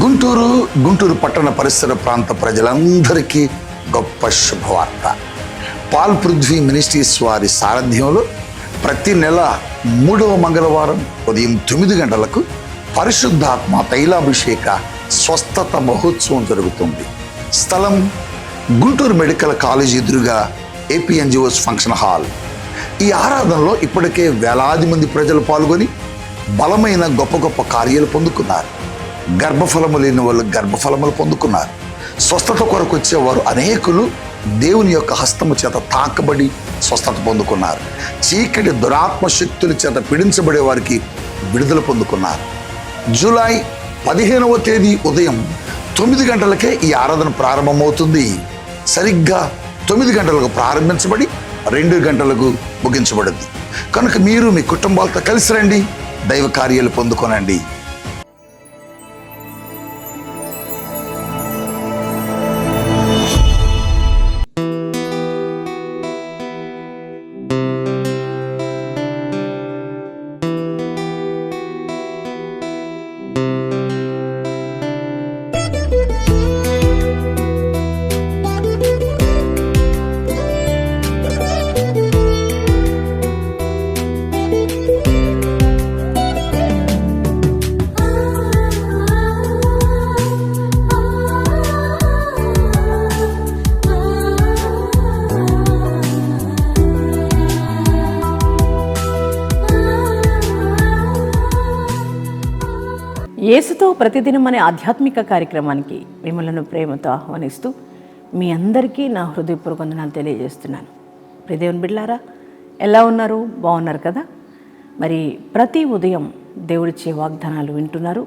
గుంటూరు గుంటూరు పట్టణ పరిసర ప్రాంత ప్రజలందరికీ గొప్ప శుభవార్త. పాల్ పృథ్వీ మినిస్ట్రీస్ వారి సారథ్యంలో ప్రతి నెల మూడవ మంగళవారం ఉదయం తొమ్మిది గంటలకు పరిశుద్ధాత్మ తైలాభిషేక స్వస్థత మహోత్సవం జరుగుతుంది. స్థలం గుంటూరు మెడికల్ కాలేజ్ ఎదురుగా ఏపీఎన్జిఓస్ ఫంక్షన్ హాల్. ఈ ఆరాధనలో ఇప్పటికే వేలాది మంది ప్రజలు పాల్గొని బలమైన గొప్ప గొప్ప కార్యాలు పొందుకున్నారు. గర్భఫలము లేని వాళ్ళు గర్భఫలములు పొందుకున్నారు. స్వస్థత కొరకు వచ్చేవారు అనేకులు దేవుని యొక్క హస్తము చేత తాకబడి స్వస్థత పొందుకున్నారు. చీకటి దురాత్మ శక్తుల చేత పీడించబడే వారికి విడుదల పొందుకున్నారు. జూలై పదిహేనవ తేదీ ఉదయం తొమ్మిది గంటలకే ఈ ఆరాధన ప్రారంభమవుతుంది. సరిగ్గా తొమ్మిది గంటలకు ప్రారంభించబడి రెండు గంటలకు ముగించబడింది కనుక మీరు మీ కుటుంబాలతో కలిసి రండి. దైవ కార్యాలు పొందుకోనండి. యేసుతో ప్రతిదినం అనే ఆధ్యాత్మిక కార్యక్రమానికి మిమ్మల్ని ప్రేమతో ఆహ్వానిస్తూ మీ అందరికీ నా హృదయపూర్వక వందనాలు తెలియజేస్తున్నాను. ప్రదేవన్ బిడ్లారా ఎలా ఉన్నారు? బాగున్నారు కదా? మరి ప్రతి ఉదయం దేవుడిచ్చే వాగ్దానాలు వింటున్నారు.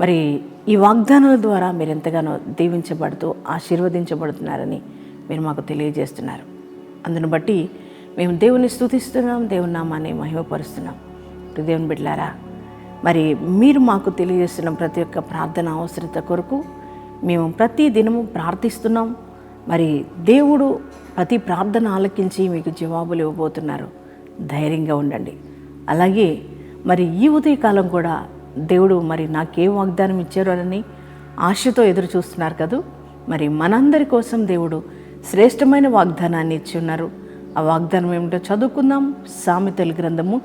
మరి ఈ వాగ్దానాల ద్వారా మీరు ఎంతగానో దీవించబడుతూ ఆశీర్వదించబడుతున్నారని మీరు మాకు తెలియజేస్తున్నారు. అందును బట్టి మేము దేవుని స్థుతిస్తున్నాం దేవుని నామాన్ని మహిమపరుస్తున్నాం. దేవుని బిడ్లారా మరి మీరు మాకు తెలియజేస్తున్న ప్రతి ఒక్క ప్రార్థన అవసరత కొరకు మేము ప్రతి దినము ప్రార్థిస్తున్నాం. మరి దేవుడు ప్రతి ప్రార్థన ఆలకించి మీకు జవాబులు ఇవ్వబోతున్నారు. ధైర్యంగా ఉండండి. అలాగే మరి ఈ ఉదయకాలం కూడా దేవుడు మరి నాకేం వాగ్దానం ఇచ్చారు అని ఆశతో ఎదురు చూస్తున్నారు కదూ? మరి మనందరి కోసం దేవుడు శ్రేష్టమైన వాగ్దానాన్ని ఇచ్చి ఉన్నారు ఆ వాగ్దానం ఏమిటో చదువుకుందాం. సామెతల గ్రంథము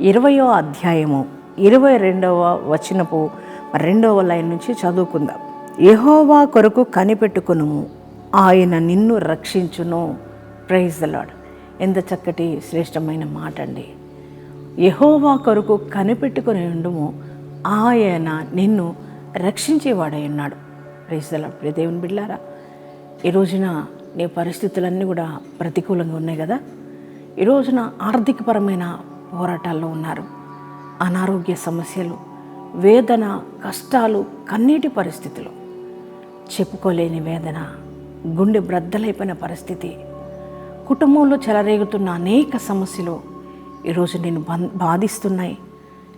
ఇరవయో అధ్యాయము. ఇరవై రెండవ వచనపు రెండవ లైన్ నుంచి చదువుకుందాం. యహోవా కొరకు కనిపెట్టుకును ఆయన నిన్ను రక్షించును. ప్రైజ్ లాడ్ ఎంత చక్కటి శ్రేష్టమైన మాట అండి. యహోవా కొరకు కనిపెట్టుకుని ఉండము. ఆయన నిన్ను రక్షించేవాడై ఉన్నాడు. ప్రైజ్ లాడ్ ప్రియ దేవుని బిడ్డారా ఈ రోజున నీ పరిస్థితులన్నీ కూడా ప్రతికూలంగా ఉన్నాయి కదా? ఈ రోజున ఆర్థికపరమైన పోరాటాల్లో ఉన్నారు. అనారోగ్య సమస్యలు వేదన కష్టాలు కన్నీటి పరిస్థితులు. చెప్పుకోలేని వేదన గుండె బ్రద్దలైపోయిన పరిస్థితి. కుటుంబంలో చెలరేగుతున్న అనేక సమస్యలు ఈరోజు నేను బం బాధిస్తున్నాయి.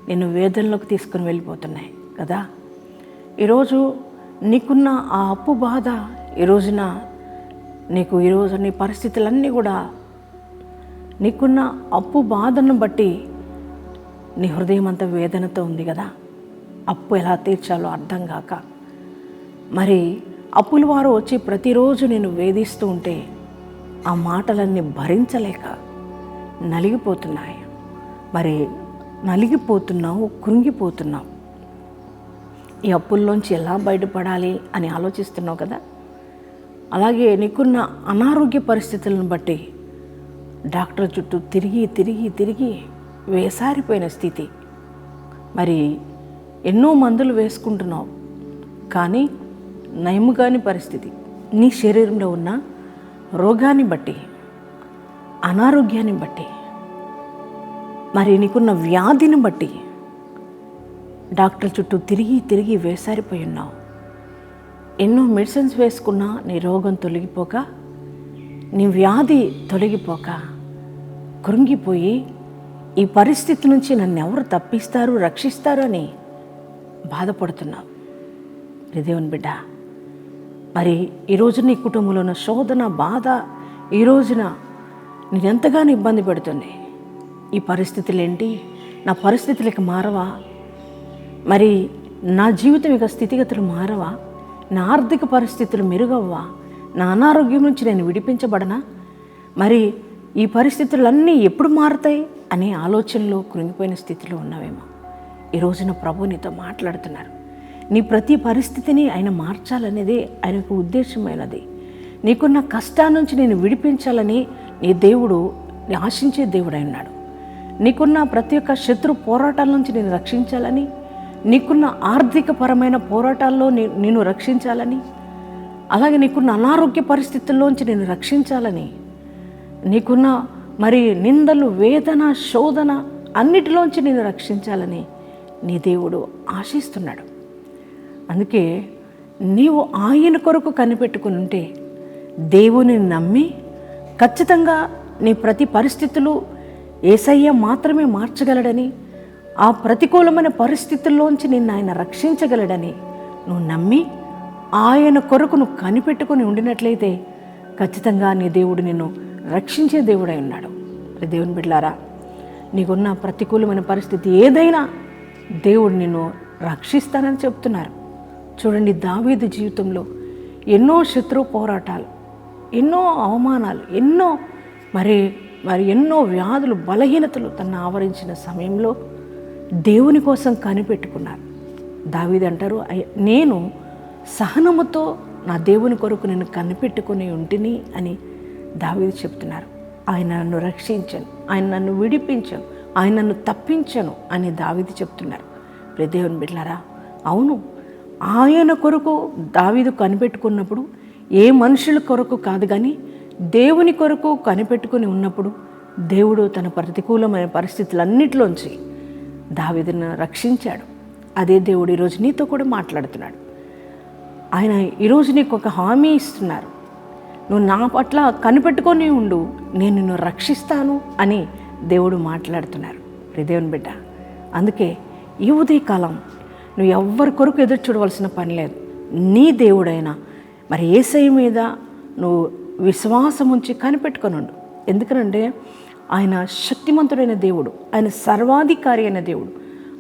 నేను వేదనలోకి తీసుకుని వెళ్ళిపోతున్నాయి కదా? ఈరోజు నీకున్న ఆ అప్పు బాధ ఈ రోజున నీకు ఈరోజు నీ పరిస్థితులన్నీ కూడా నీకున్న అప్పు బాధను బట్టి నీ హృదయం అంతా వేదనతో ఉంది కదా అప్పు ఎలా తీర్చాలో అర్థం కాక. మరి అప్పుల వారు వచ్చి ప్రతిరోజు నేను వేధిస్తూ ఉంటే ఆ మాటలన్నీ భరించలేక నలిగిపోతున్నాయి. మరి నలిగిపోతున్నావు కృంగిపోతున్నావు. ఈ అప్పుల్లోంచి ఎలా బయటపడాలి అని ఆలోచిస్తున్నావు కదా? అలాగే నీకున్న అనారోగ్య పరిస్థితులను బట్టి డాక్టర్ చుట్టూ తిరిగి తిరిగి తిరిగి వేసారిపోయిన స్థితి. మరి ఎన్నో మందులు వేసుకుంటున్నావు. కానీ నయము కాని పరిస్థితి. నీ శరీరంలో ఉన్న రోగాన్ని బట్టి అనారోగ్యాన్ని బట్టి మరి నీకున్న వ్యాధిని బట్టి డాక్టర్ చుట్టూ తిరిగి తిరిగి వేసారిపోయి ఉన్నావు. ఎన్నో మెడిసిన్స్ వేసుకున్నా నీ రోగం తొలగిపోక నీ వ్యాధి తొలగిపోక కృంగిపోయి ఈ పరిస్థితి నుంచి నన్ను ఎవరు తప్పిస్తారు రక్షిస్తారు అని బాధపడుతున్నావు. దేవుని బిడ్డ మరి ఈరోజు నీ కుటుంబంలో ఉన్న శోధన బాధ ఈ రోజున నేను ఎంతగానో ఇబ్బంది పెడుతుంది. ఈ పరిస్థితులు ఏంటి నా పరిస్థితులకి మారవా? మరి నా జీవితం యొక్క స్థితిగతులు మారవా? నా ఆర్థిక పరిస్థితులు మెరుగవ్వా? నా అనారోగ్యం నుంచి నేను విడిపించబడనా? మరి ఈ పరిస్థితులన్నీ ఎప్పుడు మారుతాయి? అనే ఆలోచనలో కృంగిపోయిన స్థితిలో ఉన్నావేమో. ఈ రోజున ప్రభు నీతో మాట్లాడుతున్నారు. నీ ప్రతి పరిస్థితిని ఆయన మార్చాలనేదే ఆయనకు ఉద్దేశమైనది. నీకున్న కష్టాల నుంచి నేను విడిపించాలని నీ దేవుడు ఆశించే దేవుడై ఉన్నాడు. నీకున్న ప్రతి ఒక్క శత్రు పోరాటాల నుంచి నేను రక్షించాలని నీకున్న ఆర్థికపరమైన పోరాటాల్లో నేను రక్షించాలని అలాగే నీకున్న అనారోగ్య పరిస్థితుల్లోంచి నేను రక్షించాలని నీకున్న మరి నిందలు వేదన శోధన అన్నిటిలోంచి నేను రక్షించాలని నీ దేవుడు ఆశిస్తున్నాడు. అందుకే నీవు ఆయన కొరకు కనిపెట్టుకుని ఉంటే దేవుని నమ్మి ఖచ్చితంగా నీ ప్రతి పరిస్థితులు ఏసయ్య మాత్రమే మార్చగలడని ఆ ప్రతికూలమైన పరిస్థితుల్లోంచి నిన్ను ఆయన రక్షించగలడని నువ్వు నమ్మి ఆయన కొరకు నువ్వు కనిపెట్టుకుని ఉండినట్లయితే ఖచ్చితంగా నీ దేవుడు నిన్ను రక్షించే దేవుడై ఉన్నాడు. దేవుని బిడ్డలారా నీకున్న ప్రతికూలమైన పరిస్థితి ఏదైనా దేవుడు నిన్ను రక్షిస్తానని చెప్తున్నారు. చూడండి దావీదు జీవితంలో ఎన్నో శత్రు పోరాటాలు ఎన్నో అవమానాలు ఎన్నో మరి మరి ఎన్నో వ్యాధులు బలహీనతలు తను ఆవరించిన సమయంలో దేవుని కోసం కనిపెట్టుకున్నారు. దావీది అంటారు నేను సహనముతో నా దేవుని కొరకు నేను కనిపెట్టుకుని ఉంటిని అని దావీదు చెప్తున్నారు ఆయన నన్ను రక్షించను ఆయన నన్ను విడిపించను ఆయన నన్ను తప్పించను అని దావీదు చెప్తున్నారు. ప్రదేవుని బిడ్లారా అవును ఆయన కొరకు దావీదు కనిపెట్టుకున్నప్పుడు ఏ మనుషుల కొరకు కాదు కానీ దేవుని కొరకు కనిపెట్టుకుని ఉన్నప్పుడు దేవుడు తన ప్రతికూలమైన పరిస్థితులన్నిటిలోంచి దావీదును రక్షించాడు. అదే దేవుడు ఈరోజు నీతో కూడా మాట్లాడుతున్నాడు. ఆయన ఈరోజు నీకు ఒక హామీ ఇస్తున్నారు. నువ్వు నా పట్ల కనిపెట్టుకొని ఉండు. నేను నిన్ను రక్షిస్తాను అని దేవుడు మాట్లాడుతున్నారు. దేవుని బిడ్డ అందుకే ఈ ఉదయకాలం నువ్వు ఎవ్వరి కొరకు ఎదురు చూడవలసిన పని లేదు. నీ దేవుడైనా మరి ఏసై మీద నువ్వు విశ్వాసం ఉంచి కనిపెట్టుకొని ఉండు. ఎందుకనంటే ఆయన శక్తిమంతుడైన దేవుడు ఆయన సర్వాధికారి అయిన దేవుడు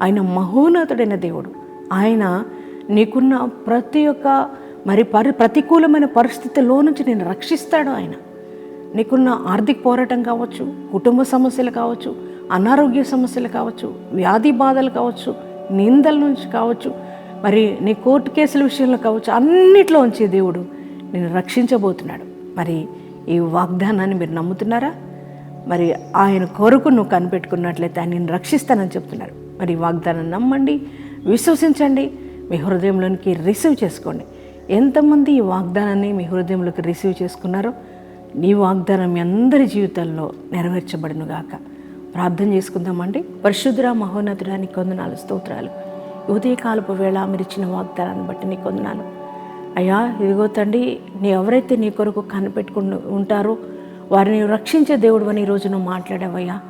ఆయన మహోన్నతుడైన దేవుడు. ఆయన నీకున్న ప్రతి ఒక్క మరి పరి ప్రతికూలమైన పరిస్థితుల్లో నుంచి నేను రక్షిస్తాడు ఆయన. నీకున్న ఆర్థిక పోరాటం కావచ్చు కుటుంబ సమస్యలు కావచ్చు అనారోగ్య సమస్యలు కావచ్చు వ్యాధి బాధలు కావచ్చు నిందల నుంచి కావచ్చు మరి నీ కోర్టు కేసుల విషయంలో కావచ్చు అన్నిట్లోంచి దేవుడు నేను రక్షించబోతున్నాడు. మరి ఈ వాగ్దానాన్ని మీరు నమ్ముతున్నారా? మరి ఆయన కొరకు నువ్వు కనిపెట్టుకున్నట్లయితే ఆయన నేను రక్షిస్తానని చెప్తున్నారు. మరి వాగ్దానం నమ్మండి విశ్వసించండి మీ హృదయంలోనికి రిసీవ్ చేసుకోండి. ఎంతమంది ఈ వాగ్దానాన్ని మీ హృదయంలోకి రిసీవ్ చేసుకున్నారో నీ వాగ్దానం మీ అందరి జీవితాల్లో నెరవేర్చబడును గాక ప్రార్థన చేసుకుందామండి. పరిశుద్ధుర మహోన్నతుడానికి కొందనాలు స్తోత్రాలు. ఉదయకాలపు వేళ మీరు ఇచ్చిన వాగ్దానాన్ని బట్టి నీ కొందనాలు అయ్యా ఇదిగో తండ్రి నీ ఎవరైతే నీ కొరకు కనిపెట్టుకుని ఉంటారో వారిని రక్షించే దేవుడు అని ఈరోజు నువ్వు మాట్లాడావయ్యా.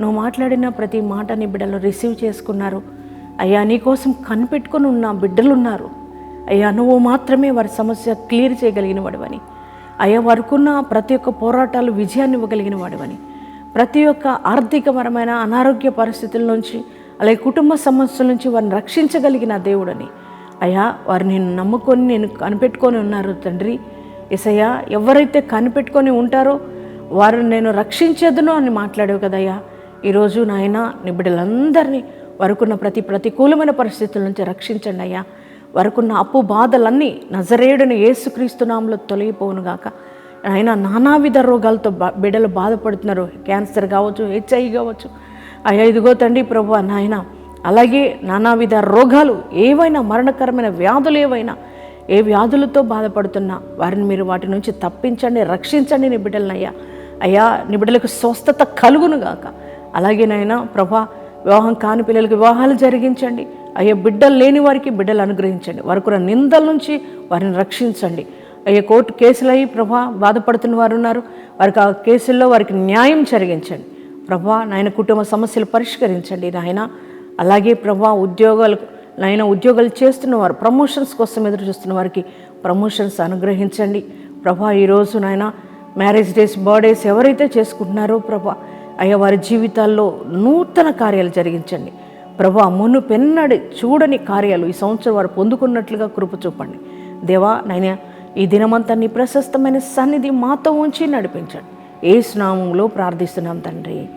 నువ్వు మాట్లాడిన ప్రతి మాట నీ బిడ్డలు రిసీవ్ చేసుకున్నారు. అయ్యా నీ కోసం ఉన్న బిడ్డలు ఉన్నారు. అయ్యా నువ్వు మాత్రమే వారి సమస్య క్లియర్ చేయగలిగిన వాడివని అయ్యా వారికున్న ప్రతి ఒక్క పోరాటాలు విజయాన్ని ఇవ్వగలిగిన వాడివని ప్రతి ఒక్క ఆర్థికపరమైన అనారోగ్య పరిస్థితుల నుంచి అలాగే కుటుంబ సమస్యల నుంచి వారిని రక్షించగలిగిన దేవుడని. అయ్యా వారు నేను నమ్ముకొని నేను కనిపెట్టుకొని ఉన్నారు తండ్రి. ఎసయ్యా ఎవరైతే కనిపెట్టుకొని ఉంటారో వారు నేను రక్షించదును అని మాట్లాడావు కదయ్యా. ఈరోజు నాయన నీ బిడ్డలందరినీ వారికున్న ప్రతి ప్రతికూలమైన పరిస్థితుల నుంచి రక్షించండి అయ్యా. వరకున్న అప్పు బాధలన్నీ నజరేయుడిని యేసుక్రీస్తునామంలో తొలగిపోవునుగాక ఆయన నానావిధ రోగాలతో బా బిడ్డలు బాధపడుతున్నారు. క్యాన్సర్ కావచ్చు హెచ్ఐ కావచ్చు. అయ్యా ఇదిగో తండ్రి ప్రభు నాయన అలాగే నానావిధ రోగాలు ఏవైనా మరణకరమైన వ్యాధులు ఏవైనా ఏ వ్యాధులతో బాధపడుతున్నా వారిని మీరు వాటి నుంచి తప్పించండి రక్షించండి నీ బిడ్డలనయ్యా అయ్యా నీ బిడ్డలకు స్వస్థత కలుగును గాక. అలాగే నాయన ప్రభా వివాహం కాని పిల్లలకు వివాహాలు జరిగించండి. అయ్యా బిడ్డలు లేని వారికి బిడ్డలు అనుగ్రహించండి. వారికి ఉన్న నిందల నుంచి వారిని రక్షించండి. అయ్యా కోర్టు కేసులు అయ్యి ప్రభా బాధపడుతున్న వారు ఉన్నారు వారికి ఆ కేసుల్లో వారికి న్యాయం జరిగించండి. ప్రభా నాయన కుటుంబ సమస్యలు పరిష్కరించండి నాయన. అలాగే ప్రభా ఉద్యోగాలు నాయన ఉద్యోగాలు చేస్తున్న వారు ప్రమోషన్స్ కోసం ఎదురు చూస్తున్న వారికి ప్రమోషన్స్ అనుగ్రహించండి. ప్రభా ఈరోజు నాయన మ్యారేజ్ డేస్ బర్త్డేస్ ఎవరైతే చేసుకుంటున్నారో ప్రభా అయ్యా వారి జీవితాల్లో నూతన కార్యాలు జరిగించండి. ప్రభా మును పెన్నడి చూడని కార్యాలు ఈ సంవత్సరం వారు పొందుకున్నట్లుగా కృప చూపండి. దేవా నైనా ఈ దినమంతా నీ ప్రశస్తమైన సన్నిధి మాతో ఉంచి నడిపించండి. ఏ స్నామంలో ప్రార్థిస్తున్నాం తండ్రి.